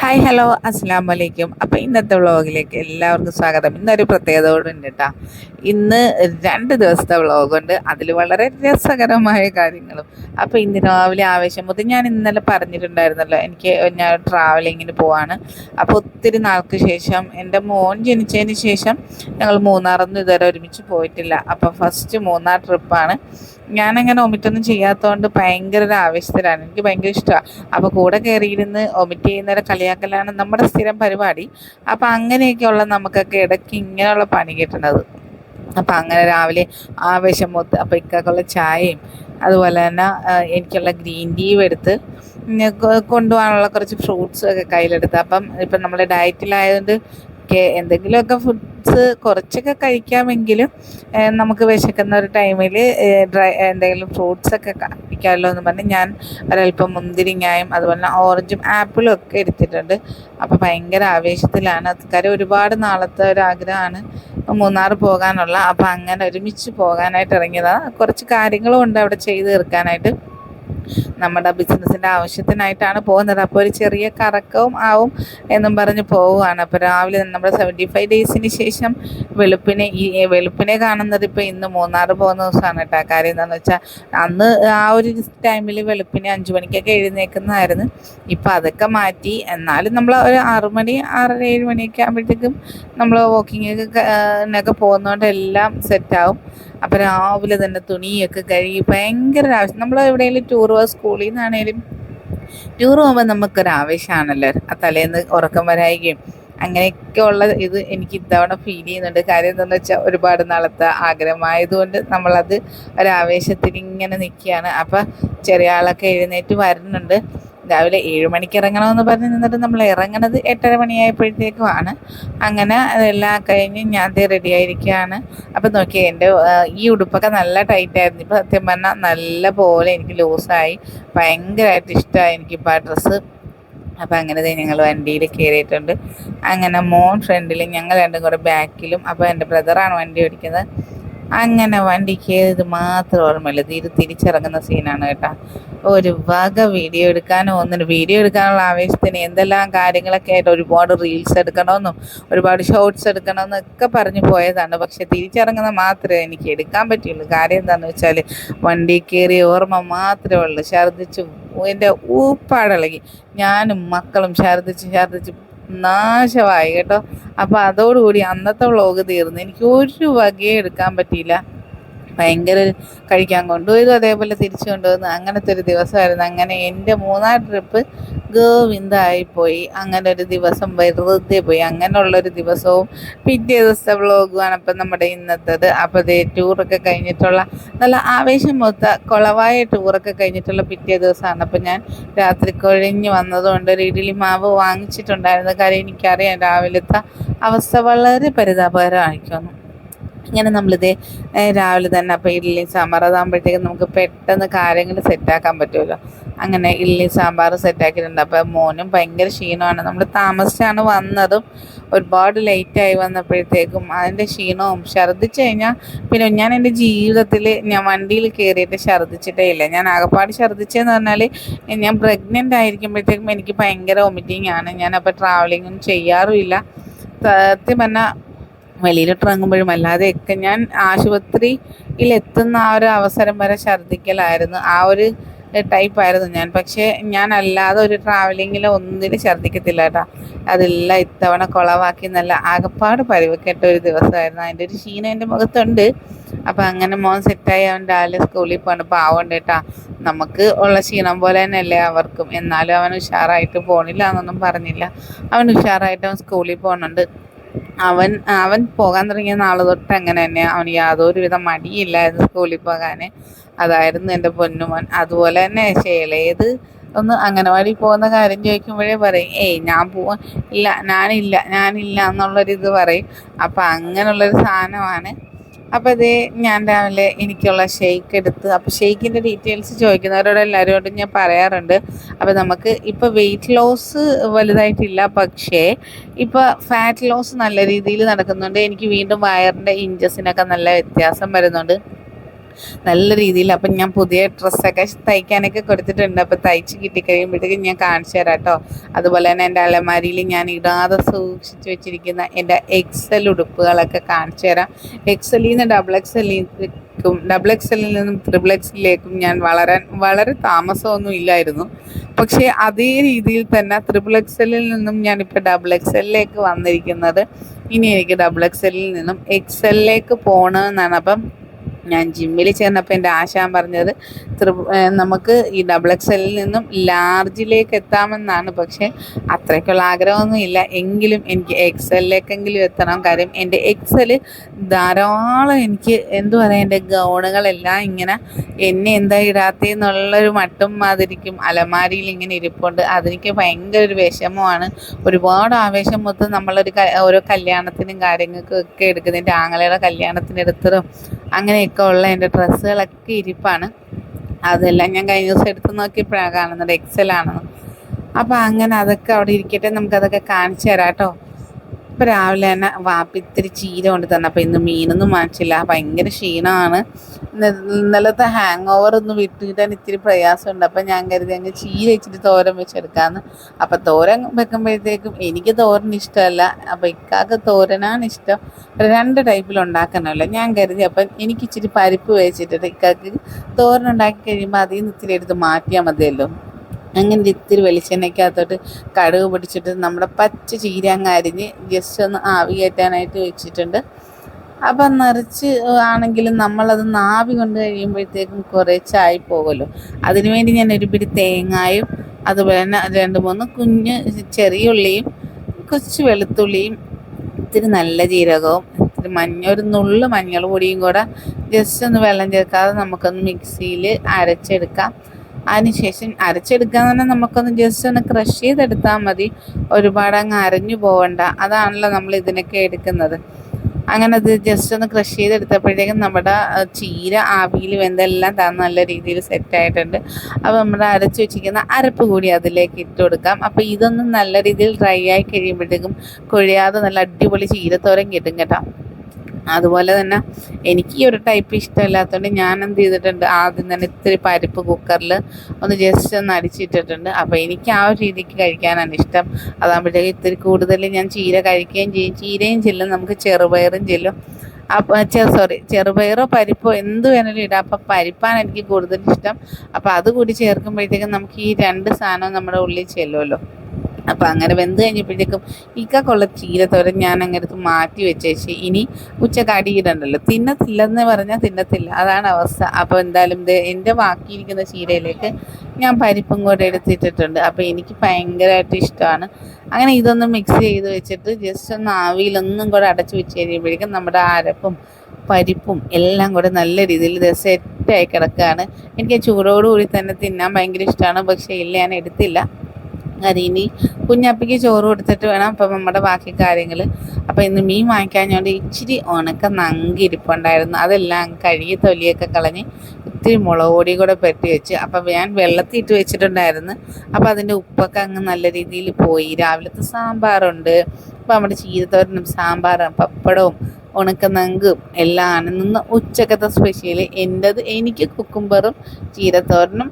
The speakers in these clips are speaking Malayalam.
ഹായ് ഹലോ അസ്സാം വലൈക്കും അപ്പോൾ ഇന്നത്തെ വ്ളോഗിലേക്ക് എല്ലാവർക്കും സ്വാഗതം. ഇന്നൊരു പ്രത്യേകത കൂടെ ഉണ്ട് കേട്ടോ ഇന്ന് രണ്ട് ദിവസത്തെ വ്ളോഗുണ്ട് അതിൽ വളരെ രസകരമായ കാര്യങ്ങളും. അപ്പോൾ ഇന്ന് രാവിലെ ആവേശം മുതൽ ഞാൻ ഇന്നലെ പറഞ്ഞിട്ടുണ്ടായിരുന്നല്ലോ എനിക്ക് ഞാൻ ട്രാവലിങ്ങിന് പോവാണ്. അപ്പോൾ ഒത്തിരി നാൾക്ക് ശേഷം എന്റെ മോൻ ജനിച്ചതിന് ശേഷം ഞങ്ങൾ മൂന്നാറൊന്നും ഇതുവരെ ഒരുമിച്ച് പോയിട്ടില്ല. അപ്പോൾ ഫസ്റ്റ് മൂന്നാർ ട്രിപ്പാണ് ഞാനങ്ങനെ ഒമിറ്റൊന്നും ചെയ്യാത്തതുകൊണ്ട് ഭയങ്കര ഒരു ആവേശത്തിലാണ് എനിക്ക് ഭയങ്കര ഇഷ്ടമാണ് അപ്പോൾ കൂടെ കയറിയിരുന്ന് ഒമിറ്റ് ചെയ്യുന്നവരെ കളിയാക്കലാണ് നമ്മുടെ സ്ഥിരം പരിപാടി. അപ്പോൾ അങ്ങനെയൊക്കെയുള്ള നമുക്കൊക്കെ ഇടയ്ക്ക് ഇങ്ങനെയുള്ള പണി കിട്ടുന്നത്. അപ്പം അങ്ങനെ രാവിലെ ആവേശം മൊത്ത് അപ്പോൾ ഇക്കൊക്കെയുള്ള ചായയും അതുപോലെ തന്നെ എനിക്കുള്ള ഗ്രീൻ ടീയും എടുത്ത് കൊണ്ടുപോകാനുള്ള കുറച്ച് ഫ്രൂട്ട്സും ഒക്കെ കയ്യിലെടുത്ത്. അപ്പം ഇപ്പം നമ്മൾ ഡയറ്റിലായതുകൊണ്ട് എന്തെങ്കിലുമൊക്കെ ഫുഡ്സ് കുറച്ചൊക്കെ കഴിക്കാമെങ്കിലും നമുക്ക് വിശക്കുന്ന ഒരു ടൈമിൽ ഡ്രൈ എന്തെങ്കിലും ഫ്രൂട്ട്സൊക്കെ കഴിക്കാമല്ലോ എന്ന് പറഞ്ഞ് ഞാൻ ഒരല്പം മുന്തിരിങ്ങായും അതുപോലെ ഓറഞ്ചും ആപ്പിളും ഒക്കെ എടുത്തിട്ടുണ്ട്. അപ്പോൾ ഭയങ്കര ആവേശത്തിലാണ്. കാര്യം ഒരുപാട് നാളത്തെ ഒരു ആഗ്രഹമാണ്. മൂന്നാർ പോകാനുള്ള. അപ്പോൾ അങ്ങനെ ഒരുമിച്ച് പോകാനായിട്ട് ഇറങ്ങിയതാണ് കുറച്ച് കാര്യങ്ങളും ഉണ്ട് അവിടെ ചെയ്ത് തീർക്കാനായിട്ട്. നമ്മുടെ ബിസിനസ്സിന്റെ ആവശ്യത്തിനായിട്ടാണ് പോകുന്നത്. അപ്പോൾ ഒരു ചെറിയ കറക്കവും ആവും എന്നും പറഞ്ഞ് പോവുകയാണ്. അപ്പോൾ രാവിലെ നമ്മുടെ സെവന്റി ഫൈവ് ഡേയ്സിന് ശേഷം വെളുപ്പിനെ ഈ വെളുപ്പിനെ കാണുന്നത് ഇപ്പോൾ ഇന്ന് മൂന്നാർ പോകുന്ന ദിവസമാണ് കേട്ടോ. കാര്യം എന്താണെന്ന് വെച്ചാൽ അന്ന് ആ ഒരു ടൈമിൽ വെളുപ്പിനെ അഞ്ച് മണിക്കൊക്കെ എഴുന്നേക്കുന്നതായിരുന്നു. ഇപ്പം അതൊക്കെ മാറ്റി എന്നാലും നമ്മൾ ഒരു ആറു മണി ആറര ഏഴ് മണിയൊക്കെ ആകുമ്പോഴത്തേക്കും നമ്മൾ വാക്കിങ്ങൊക്കെ പോകുന്നതുകൊണ്ട് എല്ലാം സെറ്റാവും അപ്പോൾ രാവിലെ തന്നെ തുണിയൊക്കെ കഴുകി ഭയങ്കര ആവശ്യം നമ്മൾ എവിടെയെങ്കിലും ടൂർ പോകാം സ്കൂളിൽ നിന്നാണേലും ടൂർ പോകുമ്പോൾ നമുക്കൊരു ആവേശമാണല്ലോ ആ തലേന്ന് ഉറക്കം അങ്ങനെയൊക്കെ ഉള്ള ഇത് എനിക്ക് ഇത്തവണ ഫീൽ ചെയ്യുന്നുണ്ട്. കാര്യം എന്താണെന്ന് വെച്ചാൽ ഒരുപാട് നാളത്തെ ആഗ്രഹമായതുകൊണ്ട് നമ്മളത് ഒരാവേശത്തിൽ ഇങ്ങനെ നിൽക്കുകയാണ് അപ്പം ചെറിയ ആളൊക്കെ എഴുന്നേറ്റ് വരുന്നുണ്ട് രാവിലെ ഏഴ് മണിക്ക് ഇറങ്ങണമെന്ന് പറഞ്ഞ് നിന്നിട്ട് നമ്മൾ ഇറങ്ങണത് എട്ടര മണിയായപ്പോഴത്തേക്കുമാണ്. അങ്ങനെ അതെല്ലാം കഴിഞ്ഞ് ഞാൻ റെഡി ആയിരിക്കുകയാണ്. അപ്പം നോക്കി എന്റെ ഈ ഉടുപ്പൊക്കെ നല്ല ടൈറ്റായിരുന്നു ഇപ്പം സത്യം പറഞ്ഞാൽ നല്ല പോലെ എനിക്ക് ലൂസായി ഭയങ്കരമായിട്ട് ഇഷ്ടമായി എനിക്കിപ്പോൾ ആ ഡ്രസ്സ് അപ്പോൾ അങ്ങനെ ഞങ്ങൾ വണ്ടിയിൽ കയറിയിട്ടുണ്ട്. അങ്ങനെ മോൻ ഫ്രണ്ടിലും ഞങ്ങൾ രണ്ടും കൂടെ ബാക്കിലും അപ്പോൾ എന്റെ ബ്രദറാണ് വണ്ടി ഓടിക്കുന്നത്. അങ്ങനെ വണ്ടി കയറിയത് മാത്രം ഓർമ്മയില്ല. തീരെ തിരിച്ചിറങ്ങുന്ന സീനാണ് കേട്ടോ. ഒരു വക വീഡിയോ എടുക്കാനോ ഒന്നിന് വീഡിയോ എടുക്കാനുള്ള ആവേശത്തിന് എന്തെല്ലാം കാര്യങ്ങളൊക്കെ ആയിട്ട് ഒരുപാട് റീൽസ് എടുക്കണമെന്നും ഒരുപാട് ഷോർട്സ് എടുക്കണമെന്നും ഒക്കെ പറഞ്ഞു പോയതാണ്. പക്ഷെ തിരിച്ചിറങ്ങുന്ന മാത്രമേ എനിക്ക് എടുക്കാൻ പറ്റുള്ളൂ കാര്യം എന്താണെന്ന് വെച്ചാൽ വണ്ടി കയറിയ ഓർമ്മ മാത്രമേ ഉള്ളൂ. ഛർദ്ദിച്ച് എന്റെ ഊപ്പാടിളകി ഞാനും മക്കളും ഛർദ്ദിച്ച് ഛർദ്ദിച്ച് നാശമായി കേട്ടോ. അപ്പോൾ അതോടുകൂടി അന്നത്തെ വ്ളോഗ് തീർന്നു. എനിക്ക് ഒരു വകയെ എടുക്കാൻ പറ്റിയില്ല. ഭയങ്കര കഴിക്കാൻ കൊണ്ടുപോയതും അതേപോലെ തിരിച്ചു കൊണ്ടുവന്നു അങ്ങനത്തെ ഒരു ദിവസമായിരുന്നു. അങ്ങനെ എന്റെ മൂന്നാം ട്രിപ്പ് ഗോവിന്ദായിപ്പോയി. അങ്ങനെ ഒരു ദിവസം വെറുതെ പോയി. അങ്ങനെയുള്ളൊരു ദിവസവും പിറ്റേ ദിവസത്തെ വ്ളോഗുമാണ് അപ്പം നമ്മുടെ ഇന്നത്തത്. അപ്പോൾ ടൂറൊക്കെ കഴിഞ്ഞിട്ടുള്ള നല്ല ആവേശം മൊത്ത കുളവായ ടൂറൊക്കെ കഴിഞ്ഞിട്ടുള്ള പിറ്റേ ദിവസമാണ്. അപ്പം ഞാൻ രാത്രി കൊഴിഞ്ഞ് വന്നതുകൊണ്ട് ഒരു ഇഡ്ഡലി മാവ് വാങ്ങിച്ചിട്ടുണ്ടായിരുന്നു. കാര്യം എനിക്കറിയാം രാവിലത്തെ അവസ്ഥ വളരെ പരിതാപകരമായിരിക്കുന്നു. ഇങ്ങനെ നമ്മളിത് രാവിലെ തന്നെ അപ്പോൾ ഇഡ്ഡലി സാമ്പാർ അതാകുമ്പോഴത്തേക്കും നമുക്ക് പെട്ടെന്ന് കാര്യങ്ങൾ സെറ്റാക്കാൻ പറ്റുമല്ലോ അങ്ങനെ ഇഡ്ഡലി സാമ്പാർ സെറ്റാക്കിയിട്ടുണ്ട്. അപ്പോൾ മോനും ഭയങ്കര ക്ഷീണമാണ്. നമ്മൾ താമസിച്ചാണ് വന്നതും ഒരുപാട് ലേറ്റായി വന്നപ്പോഴത്തേക്കും അതിന്റെ ക്ഷീണവും ഛർദ്ദിച്ചു കഴിഞ്ഞാൽ പിന്നെ ഞാൻ എന്റെ ജീവിതത്തിൽ ഞാൻ വണ്ടിയിൽ കയറിയിട്ട് ഛർദ്ദിച്ചിട്ടേ ഇല്ല. ഞാൻ ആകപ്പാട് ഛർദ്ദിച്ചതെന്ന് പറഞ്ഞാൽ ഞാൻ പ്രഗ്നന്റ് ആയിരിക്കുമ്പോഴത്തേക്കും എനിക്ക് ഭയങ്കര വൊമിറ്റിംഗ് ആണ്. ഞാനപ്പോൾ ട്രാവലിങ്ങും ചെയ്യാറുമില്ല സത്യം പറഞ്ഞാൽ വെളിയിലോട്ട് ഇറങ്ങുമ്പോഴും അല്ലാതെയൊക്കെ ഞാൻ ആശുപത്രിയിൽ എത്തുന്ന ആ ഒരു അവസരം വരെ ഛർദ്ദിക്കലായിരുന്നു. ആ ഒരു ടൈപ്പ് ആയിരുന്നു ഞാൻ. പക്ഷേ ഞാൻ അല്ലാതെ ഒരു ട്രാവലിങ്ങിൽ ഒന്നിനും ഛർദ്ദിക്കത്തില്ല കേട്ടോ. അതെല്ലാം ഇത്തവണ കുളവാക്കി നല്ല ആകപ്പാട് പരിവക്കെട്ട ഒരു ദിവസമായിരുന്നു. അതിന്റെ ഒരു ക്ഷീണം എന്റെ മുഖത്തുണ്ട്. അപ്പം അങ്ങനെ മോൻ സെറ്റായി അവൻ രാവിലെ സ്കൂളിൽ പോകണം പാവമുണ്ട് കേട്ടോ നമുക്ക് ഉള്ള ക്ഷീണം പോലെ തന്നെയല്ലേ അവർക്കും. എന്നാലും അവൻ ഉഷാറായിട്ട് പോണില്ല എന്നൊന്നും പറഞ്ഞില്ല. അവൻ ഉഷാറായിട്ട് അവൻ സ്കൂളിൽ പോകുന്നുണ്ട് അവൻ അവൻ പോകാൻ തുടങ്ങിയ നാൾ തൊട്ട് അങ്ങനെ തന്നെ അവന് യാതൊരു വിധ മടിയില്ലായിരുന്നു സ്കൂളിൽ പോകാൻ അതായിരുന്നു എന്റെ പൊന്നുമൻ. അതുപോലെ തന്നെ ശേലേത് ഒന്ന് അംഗനവാടി പോകുന്ന കാര്യം ചോദിക്കുമ്പോഴേ പറയും ഏയ് ഞാൻ പോവാ ഇല്ല ഞാനില്ല ഞാനില്ല എന്നുള്ളൊരിത് പറയും. അപ്പം അങ്ങനെയുള്ളൊരു സാധനമാണ്. അപ്പോൾ ഇത് ഞാൻ രാവിലെ എനിക്കുള്ള ഷെയ്ക്ക് എടുത്ത് അപ്പോൾ ഷെയ്ക്കിന്റെ ഡീറ്റെയിൽസ് ചോദിക്കുന്നവരോട് എല്ലാവരോടും ഞാൻ പറയാറുണ്ട്. അപ്പോൾ നമുക്ക് ഇപ്പോൾ വെയിറ്റ് ലോസ് വലുതായിട്ടില്ല പക്ഷേ ഇപ്പോൾ ഫാറ്റ് ലോസ് നല്ല രീതിയിൽ നടക്കുന്നുണ്ട്. എനിക്ക് വീണ്ടും വയറിന്റെ ഇഞ്ചസിനൊക്കെ നല്ല വ്യത്യാസം വരുന്നുണ്ട്. നല്ല രീതിയിൽ. അപ്പം ഞാൻ പുതിയ ഡ്രസ്സൊക്കെ തയ്ക്കാനൊക്കെ കൊടുത്തിട്ടുണ്ട്. അപ്പം തയ്ച്ച് കിട്ടിക്കഴിയുമ്പോഴത്തേക്കും ഞാൻ കാണിച്ചു തരാം കേട്ടോ. അതുപോലെ തന്നെ എന്റെ അലമാരിയിൽ ഞാൻ ഇടാതെ സൂക്ഷിച്ചു വെച്ചിരിക്കുന്ന എന്റെ എക്സൽ ഉടുപ്പുകളൊക്കെ കാണിച്ചു തരാം. എക്സലിൽ നിന്ന് ഡബിൾ എക്സലിലേക്കും ഡബിൾ എക്സലിൽ നിന്നും ട്രിപ്പിൾ എക്സലിലേക്കും ഞാൻ വളരാൻ വളരെ താമസമൊന്നും ഇല്ലായിരുന്നു. പക്ഷേ അതേ രീതിയിൽ തന്നെ ട്രിപ്പിൾ എക്സലിൽ നിന്നും ഞാനിപ്പോൾ ഡബിൾ എക്സലിലേക്ക് വന്നിരിക്കുന്നത്. ഇനി എനിക്ക് ഡബിൾ എക്സലിൽ നിന്നും എക്സലിലേക്ക് പോകണമെന്നാണ് അപ്പം ഞാൻ ജിമ്മിൽ ചേർന്നപ്പോൾ എന്റെ ആശാൻ പറഞ്ഞത് നമുക്ക് ഈ ഡബിൾ എക്സ് എല്ലിൽ നിന്നും ലാർജിലേക്ക് എത്താമെന്നാണ്. പക്ഷേ അത്രയ്ക്കുള്ള ആഗ്രഹമൊന്നും ഇല്ല. എങ്കിലും എനിക്ക് എക്സ് എല്ലിലേക്കെങ്കിലും എത്തണം. കാര്യം എന്റെ എക്സൽ ധാരാളം എനിക്ക് എന്തു പറയാം എന്റെ ഗൗണുകളെല്ലാം ഇങ്ങനെ എന്നെ എന്താ ഇടാത്തേന്നുള്ളൊരു മട്ടും മാതിരിക്കും അലമാരിയിൽ ഇങ്ങനെ ഇരിപ്പുണ്ട്. അതെനിക്ക് ഭയങ്കര ഒരു വിഷമമാണ്. ഒരുപാട് ആവേശം മൊത്തം നമ്മളൊരു ഓരോ കല്യാണത്തിനും കാര്യങ്ങൾക്കും ഒക്കെ എടുക്കുന്നതിന്റെ ആങ്ങളയുടെ കല്യാണത്തിന് എടുത്തതും അങ്ങനെയൊക്കെ ഉള്ള എന്റെ ഡ്രസ്സുകളൊക്കെ ഇരിപ്പാണ്. അതെല്ലാം ഞാൻ കഴിഞ്ഞ ദിവസം എടുത്ത് നോക്കിയപ്പോഴാണ് കാണുന്നത്. എക്സലാണെന്ന് അപ്പോൾ അങ്ങനെ അതൊക്കെ അവിടെ ഇരിക്കട്ടെ നമുക്കതൊക്കെ കാണിച്ചു തരാം കേട്ടോ. ഇപ്പം രാവിലെ തന്നെ വാപ്പി ഇത്തിരി ചീര കൊണ്ട് തന്നപ്പോൾ ഇന്ന് മീനൊന്നും വാങ്ങിച്ചില്ല. ഭയങ്കര ക്ഷീണമാണ് ഇന്നലത്തെ ഹാങ് ഓവർ ഒന്ന് വിട്ടിട്ടാൻ ഇത്തിരി പ്രയാസമുണ്ട്. അപ്പം ഞാൻ കരുതി അങ്ങ് ചീര വെച്ചിട്ട് തോരൻ വെച്ചെടുക്കാമെന്ന് അപ്പം തോരൻ വെക്കുമ്പോഴത്തേക്കും എനിക്ക് തോരൻ ഇഷ്ടമല്ല. അപ്പം ഇക്കാക്ക് തോരനാണ് ഇഷ്ടം. രണ്ട് ടൈപ്പിൽ ഉണ്ടാക്കണമല്ലോ. ഞാൻ കരുതി അപ്പം എനിക്ക് ഇച്ചിരി പരിപ്പ് വെച്ചിട്ട് ഇക്കാക്ക് തോരൻ ഉണ്ടാക്കി കഴിയുമ്പോൾ അതിൽ നിന്ന് ഇത്തിരി എടുത്ത് മാറ്റിയാൽ മതിയല്ലോ. അങ്ങനെ ഇത്തിരി വെളിച്ചെണ്ണയ്ക്കകത്തോട്ട് കടുക് പിടിച്ചിട്ട് നമ്മുടെ പച്ച ചീര അങ്ങ് അരിഞ്ഞ് ജസ്റ്റ് ഒന്ന് ആവി കയറ്റാനായിട്ട് വെച്ചിട്ടുണ്ട്. അപ്പം നിറച്ച് ആണെങ്കിലും നമ്മളത് നാവി കൊണ്ട് കഴിയുമ്പോഴത്തേക്കും കുറേച്ചായി പോകുമല്ലോ. അതിനുവേണ്ടി ഞാൻ ഒരു പിടി തേങ്ങായും അതുപോലെ തന്നെ രണ്ട് മൂന്ന് കുഞ്ഞ് ചെറിയ ഉള്ളിയും കുറച്ച് വെളുത്തുള്ളിയും ഇത്തിരി നല്ല ജീരകവും ഇത്തിരി മഞ്ഞ ഒരു നുള്ളു മഞ്ഞൾ പൊടിയും കൂടെ ജസ്റ്റ് ഒന്ന് വെള്ളം ചേർക്കാതെ നമുക്കൊന്ന് മിക്സിയിൽ അരച്ചെടുക്കാം. അതിനുശേഷം അരച്ചെടുക്കാൻ തന്നെ നമുക്കൊന്ന് ജസ്റ്റ് ഒന്ന് ക്രഷ് ചെയ്തെടുത്താൽ മതി. ഒരുപാട് അങ്ങ് അരഞ്ഞു പോകണ്ട അതാണല്ലോ നമ്മൾ ഇതിനൊക്കെ എടുക്കുന്നത്. അങ്ങനെ അത് ജസ്റ്റ് ഒന്ന് ക്രഷ് ചെയ്തെടുത്തപ്പോഴേക്കും നമ്മുടെ ചീര ആവിയിൽ വെന്തെല്ലാം താൻ നല്ല രീതിയിൽ സെറ്റായിട്ടുണ്ട് അപ്പോൾ നമ്മുടെ അരച്ച് വെച്ചിരിക്കുന്ന അരപ്പ് കൂടി അതിലേക്ക് ഇട്ട് കൊടുക്കാം. അപ്പോൾ ഇതൊന്നും നല്ല രീതിയിൽ ഡ്രൈ ആയി കഴിയുമ്പോഴത്തേക്കും കൊഴിയാതെ നല്ല അടിപൊളി ചീരത്തോരം കിട്ടും കേട്ടോ. അതുപോലെ തന്നെ എനിക്ക് ഈ ഒരു ടൈപ്പ് ഇഷ്ടമില്ലാത്തതുകൊണ്ട് ഞാൻ എന്ത് ചെയ്തിട്ടുണ്ട് ആദ്യം തന്നെ ഇത്തിരി പരിപ്പ് കുക്കറിൽ ഒന്ന് ജസ്റ്റ് ഒന്ന് അടിച്ചിട്ടിട്ടുണ്ട്. അപ്പോൾ എനിക്ക് ആ ഒരു രീതിക്ക് കഴിക്കാനാണ് ഇഷ്ടം. അതാകുമ്പോഴത്തേക്ക് ഇത്തിരി കൂടുതൽ ഞാൻ ചീര കഴിക്കുകയും ചെയ്യും. ചീരയും ചെല്ലും നമുക്ക് ചെറുപയറും ചെല്ലും. അപ്പോൾ സോറി ചെറുപയറോ പരിപ്പോ എന്ത് വേണമെങ്കിലും ഇടാം. അപ്പം പരിപ്പാണ് എനിക്ക് കൂടുതൽ ഇഷ്ടം. അപ്പോൾ അത് കൂടി ചേർക്കുമ്പോഴത്തേക്കും നമുക്ക് ഈ രണ്ട് സാധനവും നമ്മുടെ ഉള്ളിൽ ചെല്ലുമല്ലോ. അപ്പോൾ അങ്ങനെ വെന്ത് കഴിഞ്ഞപ്പോഴത്തേക്കും ഇക്കൊള്ള ചീരത്തോരൻ ഞാൻ അങ്ങനെ മാറ്റി വെച്ചേച്ച്. ഇനി ഉച്ചയ്ക്ക് അടിയിടണ്ടല്ലോ തിന്നത്തില്ലെന്ന് പറഞ്ഞാൽ തിന്നത്തില്ല. അതാണ് അവസ്ഥ. അപ്പോൾ എന്തായാലും എന്റെ ബാക്കിയിരിക്കുന്ന ചീരയിലേക്ക് ഞാൻ പരിപ്പും കൂടെ എടുത്തിട്ടിട്ടുണ്ട്. അപ്പോൾ എനിക്ക് ഭയങ്കരമായിട്ട് ഇഷ്ടമാണ്. അങ്ങനെ ഇതൊന്ന് മിക്സ് ചെയ്ത് വെച്ചിട്ട് ജസ്റ്റ് ഒന്ന് ആവിയിലൊന്നും കൂടെ അടച്ചു വെച്ച് കഴിയുമ്പോഴേക്കും നമ്മുടെ അരപ്പും പരിപ്പും എല്ലാം കൂടെ നല്ല രീതിയിൽ ഇത് സെറ്റായി കിടക്കുകയാണ് എനിക്ക് ചൂടോടുകൂടി തന്നെ തിന്നാൻ ഭയങ്കര ഇഷ്ടമാണ്. പക്ഷേ ഇല്ല ഞാൻ എടുത്തില്ല. അതിനി കുഞ്ഞപ്പിക്ക് ചോറ് കൊടുത്തിട്ട് വേണം. അപ്പം നമ്മുടെ ബാക്കി കാര്യങ്ങൾ അപ്പം ഇന്ന് മീൻ വാങ്ങിക്കാഞ്ഞോണ്ട് ഇച്ചിരി ഉണക്ക നങ്കിരിപ്പുണ്ടായിരുന്നു അതെല്ലാം കഴുകി തൊലിയൊക്കെ കളഞ്ഞ് ഇത്തിരി മുളക് പൊടി കൂടെ പെട്ടി വെച്ച്. അപ്പം ഞാൻ വെള്ളത്തിൽ ഇട്ട് വെച്ചിട്ടുണ്ടായിരുന്നു. അപ്പം അതിന്റെ ഉപ്പൊക്കെ അങ്ങ് നല്ല രീതിയിൽ പോയി. രാവിലത്തെ സാമ്പാറുണ്ട്. അപ്പം നമ്മുടെ ചീരത്തോരനും സാമ്പാറും പപ്പടവും ഉണക്ക ഉണക്കനങ്കും എല്ലാം നിന്ന് ഉച്ചക്കത്തെ സ്പെഷ്യൽ എന്റെത് എനിക്ക് കുക്കുംബറും ചീരത്തോരനും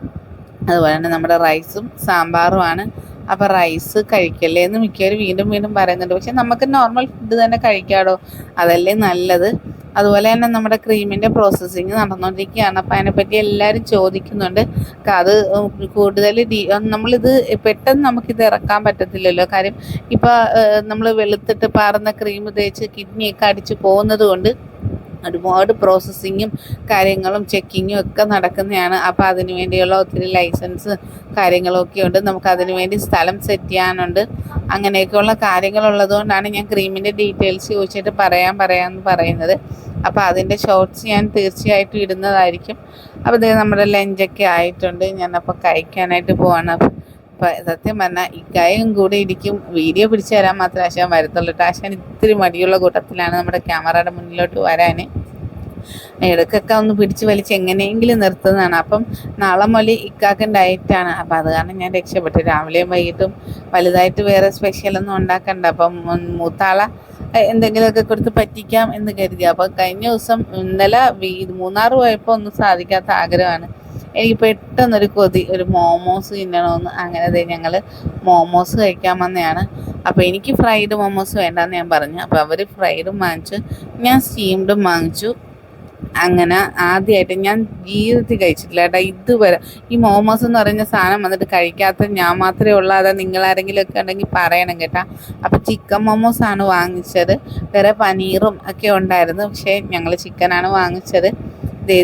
അതുപോലെ തന്നെ നമ്മുടെ റൈസും സാമ്പാറുമാണ് അപ്പോൾ റൈസ് കഴിക്കല്ലേ എന്ന് മിക്കവരും വീണ്ടും വീണ്ടും പറയുന്നുണ്ട്. പക്ഷെ നമുക്ക് നോർമൽ ഫുഡ് തന്നെ കഴിക്കാടോ? അതല്ലേ നല്ലത്. അതുപോലെ തന്നെ നമ്മുടെ ക്രീമിന്റെ പ്രോസസ്സിങ് നടന്നുകൊണ്ടിരിക്കുകയാണ് അപ്പോൾ അതിനെപ്പറ്റി എല്ലാവരും ചോദിക്കുന്നുണ്ട്. അത് കൂടുതൽ ഡീ നമ്മളിത് പെട്ടെന്ന് നമുക്കിത് ഇറക്കാൻ പറ്റത്തില്ലല്ലോ. കാര്യം ഇപ്പോൾ നമ്മൾ വെളുത്തിട്ട് പാറുന്ന ക്രീം തേച്ച് കിഡ്നിയൊക്കെ അടിച്ച് പോകുന്നത് കൊണ്ട് ഒരുപാട് പ്രോസസ്സിങ്ങും കാര്യങ്ങളും ചെക്കിങ്ങും ഒക്കെ നടക്കുന്നതാണ്. അപ്പോൾ അതിനു വേണ്ടിയുള്ള ഒത്തിരി ലൈസൻസ് കാര്യങ്ങളൊക്കെ ഉണ്ട്. നമുക്ക് അതിന് വേണ്ടി സ്ഥലം സെറ്റ് ചെയ്യാനുണ്ട്. അങ്ങനെയൊക്കെയുള്ള കാര്യങ്ങളുള്ളത് കൊണ്ടാണ് ഞാൻ ക്രീമിന്റെ ഡീറ്റെയിൽസ് ചോദിച്ചിട്ട് പറയാൻ പറയാമെന്ന് പറയുന്നത്. അപ്പോൾ അതിന്റെ ഷോർട്സ് ഞാൻ തീർച്ചയായിട്ടും ഇടുന്നതായിരിക്കും. അപ്പോൾ ഇത് നമ്മുടെ ലഞ്ചൊക്കെ ആയിട്ടുണ്ട്. ഞാനപ്പോൾ കഴിക്കാനായിട്ട് പോവാണ്. സത്യം പറഞ്ഞാൽ ഇക്കായും കൂടെ ഇരിക്കും. വീഡിയോ പിടിച്ചു തരാൻ മാത്രമേ ആശാൻ വരത്തുള്ളൂ കേട്ടോ ഇത്തിരി മടിയുള്ള കൂട്ടത്തിലാണ് നമ്മുടെ ക്യാമറയുടെ മുന്നിലോട്ട് വരാൻ. ഇടക്കൊക്കെ ഒന്ന് പിടിച്ച് വലിച്ച് എങ്ങനെയെങ്കിലും നിർത്തുന്നതാണ്. അപ്പം നാളെ മുതൽ ഇക്കാക്ക് ഡയറ്റാണ് അപ്പം അത് കാരണം ഞാൻ രക്ഷപ്പെട്ടു. രാവിലെയും വൈകിട്ടും വലുതായിട്ട് വേറെ സ്പെഷ്യലൊന്നും ഉണ്ടാക്കണ്ട. അപ്പം മൂത്താള എന്തെങ്കിലുമൊക്കെ കൊടുത്ത് പറ്റിക്കാം എന്ന് കരുതി. അപ്പം കഴിഞ്ഞ ദിവസം ഇന്നലെ മൂന്നാറ് പോയപ്പോൾ ഒന്നും സാധിക്കാത്ത ആഗ്രഹമാണ്. എനിക്ക് പെട്ടെന്നൊരു കൊതി ഒരു മോമോസ് തിന്നണമെന്ന് അങ്ങനെ ദേ ഞങ്ങൾ മോമോസ് കഴിക്കാൻ വന്നതാണ് അപ്പോൾ എനിക്ക് ഫ്രൈഡ് മോമോസ് വേണ്ടെന്ന് ഞാൻ പറഞ്ഞു. അപ്പോൾ അവർ ഫ്രൈഡും വാങ്ങിച്ചു. ഞാൻ സ്റ്റീംഡും വാങ്ങിച്ചു. അങ്ങനെ ആദ്യമായിട്ട് ഞാൻ ജീവിതത്തിൽ കഴിച്ചിട്ടില്ല കേട്ടോ. ഇതുവരെ ഈ മോമോസ് എന്ന് പറയുന്ന സാധനം വന്നിട്ട് കഴിക്കാത്ത ഞാൻ മാത്രമേ ഉള്ളൂ. അതാ നിങ്ങളാരെങ്കിലും ഒക്കെ ഉണ്ടെങ്കിൽ പറയണം കേട്ടോ. അപ്പോൾ ചിക്കൻ മോമോസ് ആണ് വാങ്ങിച്ചത്. വേറെ പനീറും ഒക്കെ ഉണ്ടായിരുന്നു. പക്ഷേ ഞങ്ങൾ ചിക്കനാണ് വാങ്ങിച്ചത്.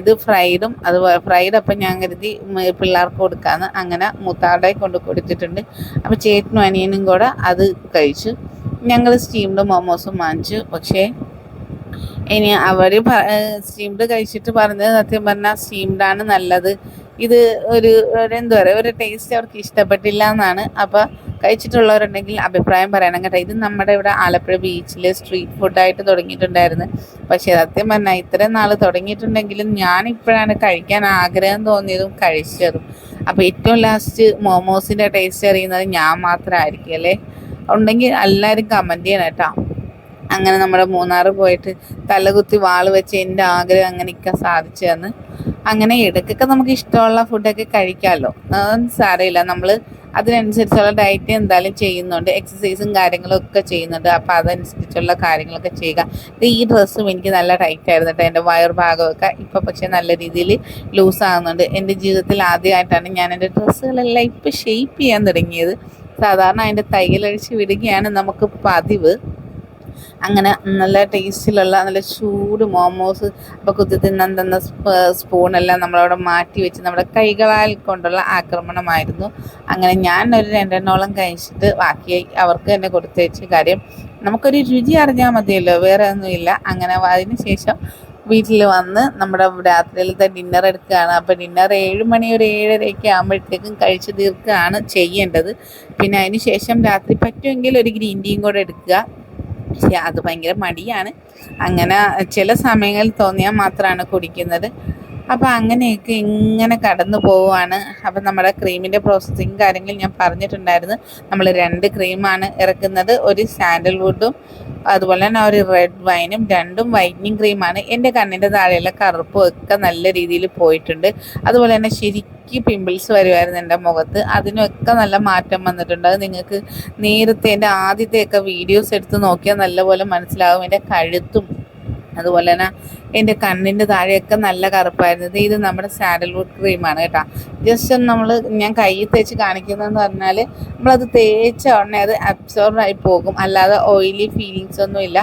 ഇത് ഫ്രൈഡും അത് ഫ്രൈഡ് അപ്പം ഞാൻ കരുതി പിള്ളേർക്ക് കൊടുക്കാമെന്ന് അങ്ങനെ മൂത്താടെ കൊണ്ട് കൊടുത്തിട്ടുണ്ട്. അപ്പോൾ ചേട്ടനും അനിയനും കൂടെ അത് കഴിച്ചു. ഞങ്ങൾ സ്റ്റീംഡ് മോമോസും വാങ്ങിച്ചു. പക്ഷേ ഇനി അവർ സ്റ്റീംഡ് കഴിച്ചിട്ട് പറഞ്ഞത് സത്യം പറഞ്ഞാൽ സ്റ്റീംഡാണ് നല്ലത്. ഇത് ഒരു എന്താ പറയുക ഒരു ടേസ്റ്റ് അവർക്ക് ഇഷ്ടപ്പെട്ടില്ല എന്നാണ്. അപ്പോൾ കഴിച്ചിട്ടുള്ളവരുണ്ടെങ്കിൽ അഭിപ്രായം പറയണം കേട്ടോ. ഇത് നമ്മുടെ ഇവിടെ ആലപ്പുഴ ബീച്ചിൽ സ്ട്രീറ്റ് ഫുഡായിട്ട് തുടങ്ങിയിട്ടുണ്ടായിരുന്നു. പക്ഷേ സത്യം പറഞ്ഞാൽ ഇത്രയും നാൾ തുടങ്ങിയിട്ടുണ്ടെങ്കിലും ഞാൻ ഇപ്പോഴാണ് കഴിക്കാൻ ആഗ്രഹം തോന്നിയതും കഴിച്ചതും. അപ്പോൾ ഏറ്റവും ലാസ്റ്റ് മോമോസിന്റെ ടേസ്റ്റ് അറിയുന്നത് ഞാൻ മാത്രമായിരിക്കും അല്ലേ? ഉണ്ടെങ്കിൽ എല്ലാവരും കമന്റ് ചെയ്യണം കേട്ടോ. അങ്ങനെ നമ്മുടെ മൂന്നാർ പോയിട്ട് തലകുത്തി വാൾ വെച്ച് എന്റെ ആഗ്രഹം അങ്ങനെയൊക്കെ സാധിച്ചു തന്ന് അങ്ങനെ ഇടയ്ക്കൊക്കെ നമുക്ക് ഇഷ്ടമുള്ള ഫുഡൊക്കെ കഴിക്കാമല്ലോ. അതൊന്നും സാരമില്ല. നമ്മൾ അതിനനുസരിച്ചുള്ള ഡയറ്റ് എന്തായാലും ചെയ്യുന്നുണ്ട്. എക്സസൈസും കാര്യങ്ങളും ഒക്കെ ചെയ്യുന്നുണ്ട്. അപ്പോൾ അതനുസരിച്ചുള്ള കാര്യങ്ങളൊക്കെ ചെയ്യുക. ഈ ഡ്രസ്സും എനിക്ക് നല്ല ടൈറ്റ് ആയിരുന്നു കേട്ടോ എന്റെ വയർ ഭാഗമൊക്കെ ഇപ്പോൾ പക്ഷേ നല്ല രീതിയിൽ ലൂസ് ആകുന്നുണ്ട് എന്റെ ജീവിതത്തിൽ ആദ്യമായിട്ടാണ് ഞാൻ എന്റെ ഡ്രസ്സുകളെല്ലാം ഇപ്പോൾ ഷെയ്പ്പ് ചെയ്യാൻ തുടങ്ങിയത്. സാധാരണ അതിന്റെ തയ്യലഴിച്ച് വിടുകയാണ് നമുക്ക് പതിവ്. അങ്ങനെ നല്ല ടേസ്റ്റിലുള്ള നല്ല ചൂട് മോമോസ് അപ്പോൾ കുത്തി തിന്നാൻ തന്ന സ്പൂണെല്ലാം നമ്മളവിടെ മാറ്റി വെച്ച് നമ്മുടെ കൈകളാൽ കൊണ്ടുള്ള ആക്രമണമായിരുന്നു. അങ്ങനെ ഞാൻ ഒരു രണ്ടെണ്ണോളം കഴിച്ചിട്ട് ബാക്കി അവർക്ക് തന്നെ കൊടുത്തേച്ച് കാര്യം നമുക്കൊരു രുചി അറിഞ്ഞാൽ മതിയല്ലോ വേറെ ഒന്നുമില്ല അങ്ങനെ അതിന് ശേഷം വീട്ടിൽ വന്ന് നമ്മുടെ രാത്രിയിലത്തെ ഡിന്നർ എടുക്കുകയാണ്. അപ്പോൾ ഡിന്നർ ഏഴ് മണി ഒരു ഏഴരയൊക്കെ ആകുമ്പോഴത്തേക്കും കഴിച്ച് തീർക്കുകയാണ് ചെയ്യേണ്ടത്. പിന്നെ അതിന് ശേഷം രാത്രി പറ്റുമെങ്കിൽ ഒരു ഗ്രീൻ ടീയും കൂടെ എടുക്കുക. പക്ഷേ അത് ഭയങ്കര മടിയാണ്. അങ്ങനെ ചില സമയങ്ങളിൽ തോന്നിയാൽ മാത്രമാണ് കുടിക്കുന്നത്. അപ്പോൾ അങ്ങനെയൊക്കെ ഇങ്ങനെ കടന്നു പോവുകയാണ്. അപ്പം നമ്മുടെ ക്രീമിന്റെ പ്രോസസ്സിങ് കാര്യങ്ങൾ ഞാൻ പറഞ്ഞിട്ടുണ്ടായിരുന്നു. നമ്മൾ രണ്ട് ക്രീമാണ് ഇറക്കുന്നത്. ഒരു സാൻഡൽവുഡും അതുപോലെ തന്നെ ഒരു റെഡ് വൈനും രണ്ടും വൈറ്റനിങ് ക്രീമാണ് എന്റെ കണ്ണിന്റെ താഴെയുള്ള കറുപ്പും ഒക്കെ നല്ല രീതിയിൽ പോയിട്ടുണ്ട്. അതുപോലെ തന്നെ ശരിക്കും പിമ്പിൾസ് വരുമായിരുന്നു എന്റെ മുഖത്ത്. അതിനൊക്കെ നല്ല മാറ്റം വന്നിട്ടുണ്ട്. അത് നിങ്ങൾക്ക് നേരത്തെ എന്റെ ആദ്യത്തെയൊക്കെ വീഡിയോസ് എടുത്ത് നോക്കിയാൽ നല്ലപോലെ മനസ്സിലാകും എന്റെ കഴുത്തും അതുപോലെ തന്നെ എന്റെ കണ്ണിന്റെ താഴെയൊക്കെ നല്ല കറുപ്പായിരുന്നത് ഇത് നമ്മുടെ സാൻഡൽവുഡ് ക്രീമാണ് കേട്ടോ. ജസ്റ്റ് ഒന്ന് നമ്മൾ ഞാൻ കയ്യിൽ തേച്ച് കാണിക്കുന്നതെന്ന് പറഞ്ഞാൽ നമ്മളത് തേച്ച ഉടനെ അത് അബ്സോർബ് ആയി പോകും. അല്ലാതെ ഓയിലി ഫീലിങ്സ് ഒന്നും ഇല്ല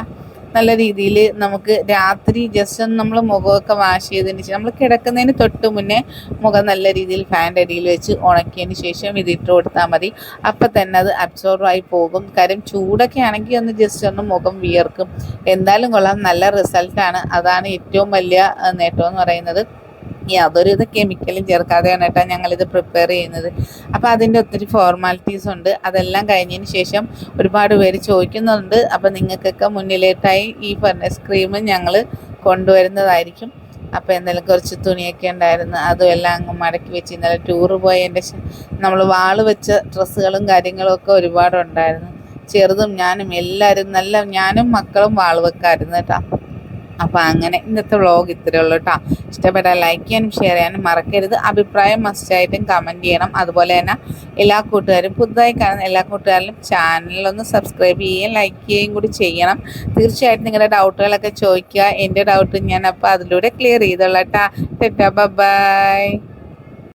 നല്ല രീതിയിൽ നമുക്ക് രാത്രി ജസ്റ്റ് ഒന്ന് നമ്മൾ മുഖമൊക്കെ വാഷ് ചെയ്തതിന് ശേഷം നമ്മൾ കിടക്കുന്നതിന് തൊട്ട് മുന്നേ മുഖം നല്ല രീതിയിൽ ഫാന്റെ അടിയിൽ വെച്ച് ഉണക്കിയതിന് ശേഷം ഇതിട്ട് കൊടുത്താൽ മതി. അപ്പം തന്നെ അത് അബ്സോർബ് ആയി പോകും. കാര്യം ചൂടൊക്കെ ആണെങ്കിൽ ഒന്ന് ജസ്റ്റ് ഒന്ന് മുഖം വിയർക്കും. എന്തായാലും കൊള്ളാം. നല്ല റിസൾട്ടാണ് അതാണ് ഏറ്റവും വലിയ നേട്ടം എന്ന് പറയുന്നത്. യാതൊരു ഇത് കെമിക്കലും ചേർക്കാതെയാണ് കേട്ടോ ഞങ്ങളിത് പ്രിപ്പയർ ചെയ്യുന്നത്. അപ്പോൾ അതിന്റെ ഒത്തിരി ഫോർമാലിറ്റീസ് ഉണ്ട്. അതെല്ലാം കഴിഞ്ഞതിന് ശേഷം ഒരുപാട് പേര് ചോദിക്കുന്നുണ്ട്. അപ്പോൾ നിങ്ങൾക്കൊക്കെ മുന്നിലേട്ടായി ഈ ഫർണസ് ക്രീം ഞങ്ങൾ കൊണ്ടുവരുന്നതായിരിക്കും. അപ്പോൾ എന്തായാലും കുറച്ച് തുണിയൊക്കെ ഉണ്ടായിരുന്നു. അതും എല്ലാം അങ്ങ് മടക്കി വെച്ച് ഇന്നലെ ടൂറ് പോയതിന്റെ നമ്മൾ വാൾ വെച്ച ഡ്രസ്സുകളും കാര്യങ്ങളും ഒക്കെ ഒരുപാടുണ്ടായിരുന്നു ചെറുതും ഞാനും എല്ലാവരും നല്ല ഞാനും മക്കളും വാൾ വെക്കായിരുന്നു കേട്ടോ. അപ്പോൾ അങ്ങനെ ഇന്നത്തെ വ്ളോഗ് ഇത്രയേ ഉള്ളൂ കേട്ടോ ഇഷ്ടപ്പെട്ടാൽ ലൈക്ക് ചെയ്യാനും ഷെയർ ചെയ്യാനും മറക്കരുത്. അഭിപ്രായം മസ്റ്റായിട്ടും കമന്റ് ചെയ്യണം. അതുപോലെ തന്നെ എല്ലാ കൂട്ടുകാരും പുതുതായി കാണുന്ന എല്ലാ കൂട്ടുകാരിലും ചാനലൊന്ന് സബ്സ്ക്രൈബ് ചെയ്യുകയും ലൈക്ക് ചെയ്യുകയും കൂടി ചെയ്യണം. തീർച്ചയായിട്ടും നിങ്ങളുടെ ഡൗട്ടുകളൊക്കെ ചോദിക്കുക. എന്റെ ഡൗട്ട് ഞാൻ അപ്പോൾ അതിലൂടെ ക്ലിയർ ചെയ്തോളാം കേട്ടോ ബൈ